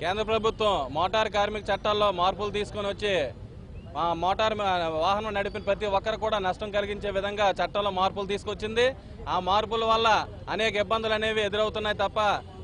కేంద్ర ప్రభుత్వం మోటార్ కార్మిక చట్టాల్లో మార్పులు తీసుకొని వచ్చి మా మోటార్ వాహనం నడిపిన ప్రతి ఒక్కరు కూడా నష్టం కలిగించే విధంగా చట్టంలో మార్పులు తీసుకొచ్చింది. ఆ మార్పుల వల్ల అనేక ఇబ్బందులు అనేవి ఎదురవుతున్నాయి తప్ప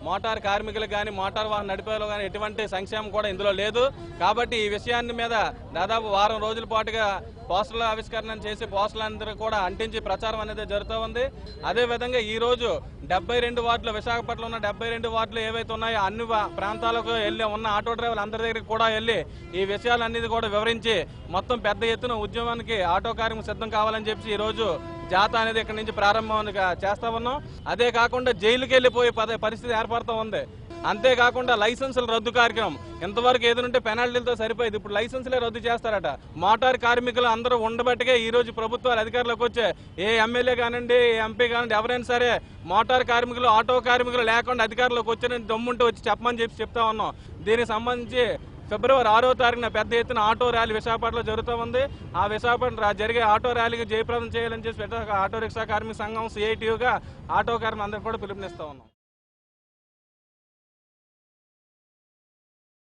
మోటార్ కార్మికులకు కానీ మోటార్ వాహనం నడిపేలో కానీ ఎటువంటి సంక్షేమం కూడా ఇందులో లేదు. కాబట్టి ఈ విషయాన్ని మీద దాదాపు వారం రోజుల పాటుగా పోస్టర్ల ఆవిష్కరణ చేసి పోస్టర్లందరూ కూడా అంటించి ప్రచారం అనేది జరుగుతూ ఉంది. అదే విధంగా ఈ రోజు డెబ్బై రెండు వార్డులు విశాఖపట్నంలో ఉన్న డెబ్బై రెండు వార్డులు ఏవైతే ఉన్నాయో అన్ని ప్రాంతాలకు వెళ్ళి ఉన్న ఆటో డ్రైవర్లు అందరి దగ్గరికి కూడా వెళ్ళి ఈ విషయాలన్నీ కూడా వివరించి మొత్తం పెద్ద ఎత్తున ఉద్యమానికి ఆటో కార్మికులు సిద్ధం కావాలని చెప్పి ఈ రోజు జాత అనేది ఇక్కడ నుంచి ప్రారంభం చేస్తా ఉన్నాం. అదే కాకుండా జైలుకి వెళ్ళిపోయే పరిస్థితి ఏర్పడుతూ ఉంది. అంతేకాకుండా లైసెన్సుల రద్దు కార్యక్రమం. ఇంతవరకు ఏదైనా పెనాల్టీలతో సరిపోయేది. ఇప్పుడు లైసెన్సులే రద్దు చేస్తారట. మోటార్ కార్మికులు అందరూ ఉండబట్టికే ఈ రోజు ప్రభుత్వాలు అధికారులకు వచ్చే ఏ ఎమ్మెల్యే కానివ్వండి ఏ ఎంపీ కానివ్వండి ఎవరైనా సరే మోటార్ కార్మికులు ఆటో కార్మికులు లేకుండా అధికారులకు వచ్చిన దమ్ముంటే వచ్చి చెప్పమని చెప్పి చెప్తా ఉన్నాం. దీనికి సంబంధించి ఫిబ్రవరి ఆరో తారీఖున పెద్ద ఎత్తున ఆటో ర్యాలీ విశాఖపట్నంలో జరుగుతూ ఉంది. ఆ విశాఖపట్నం జరిగే ఆటో ర్యాలీకి జయప్రదం చేయాలని చెప్పి ఆటో రిక్షా కార్మిక సంఘం సిఐటియుగా ఆటో కార్మికులు అందరూ కూడా పిలుపునిస్తా ఉన్నాం.